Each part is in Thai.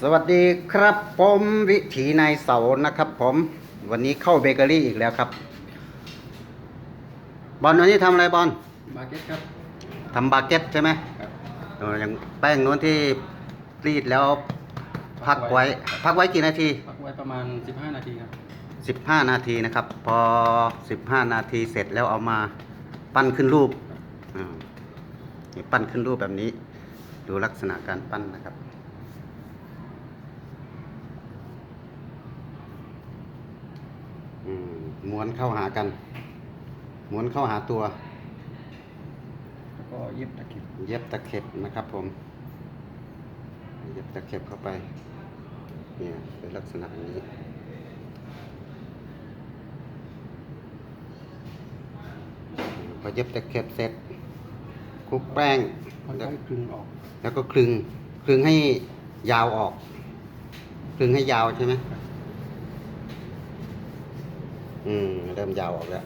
สวัสดีครับผมวิถีนายเสานะครับ ผมวันนี้เข้าเบเกอรี่อีกแล้วครับ บอลวันนี้ทำอะไรบอลมาร์เก็ตครับทำบาเก็ตใช่ไหมครับเออยังแป้งโน้นที่รีดแล้วพักไว้ พักไว้กี่นาที พักไว้ประมาณ 15 นาทีครับ 15 นาทีนะครับ พอ 15 นาทีเสร็จแล้วเอามาปั้นขึ้นรูปอ่านี่ปั้นขึ้นรูปแบบนี้ ดูลักษณะการปั้นนะครับ อื มม้วนเข้าหากัน ม้วนเข้าหาตัว แล้วก็เย็บตะเข็บ เย็บตะเข็บนะครับผม เย็บตะเข็บเข้าไป เนี่ยเป็นลักษณะนี้พอเย็บตะเข็บเสร็จคลุกแป้งค่อแล้วยๆคลึงออก แล้วก็คลึง คลึงให้ยาวออก คลึงให้ยาวใช่ไหม อืม เริ่มยาวออกแล้ว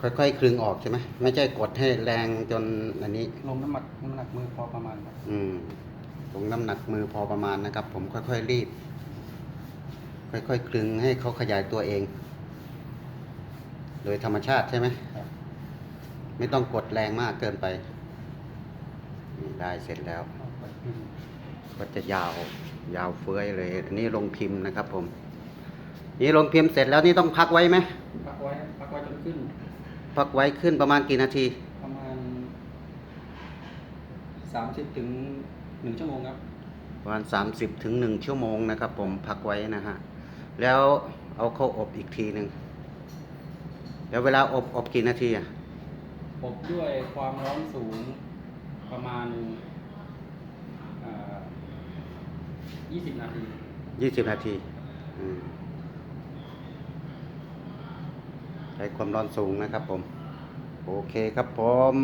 ค่อยๆคลึงออกใช่ไหมไม่ใช่กดให้แรงจนอันนี้ ลงน้ำหนักน้ำหนักมือพอประมาณครับอืมลงน้ำหนักมือพอประมาณนะครับ ผมค่อยๆรีดค่อยๆคลึงให้เขาขยายตัวเอง โดยธรรมชาติใช่ไหมครับไม่ต้องกดแรงมากเกินไปนี่ได้เสร็จแล้วเอาไปคลึง ก็จะยาวยาวเฟ้ยเลย อันนี้ลงพิมพ์นะครับ ผม นี่ลงพิมพ์เสร็จแล้วนี่ต้องพักไว้ไหมพักไว้พักไว้จนขึ้น พักไว้ขึ้นประมาณกี่นาทีประมาณ30ถึง1ชั่วโมงครับประมาณสามสิบถึงหนึ่งชั่วโมงนะครับ ผมพักไว้นะฮะแล้วเอาเข้าอบอีกทีหนึ่งแล้วเวลาอบอบกี่นาทีอะอบด้วยความร้อนสูงประมาณอ่า ยี่สิบนาทียี่สิบนาทีใช้ความร้อนสูงนะครับผม โอเคครับผม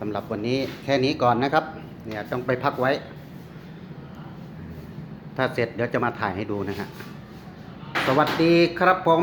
สำหรับวันนี้แค่นี้ก่อนนะครับ เนี่ยต้องไปพักไว้ ถ้าเสร็จเดี๋ยวจะมาถ่ายให้ดูนะฮะสวัสดีครับผม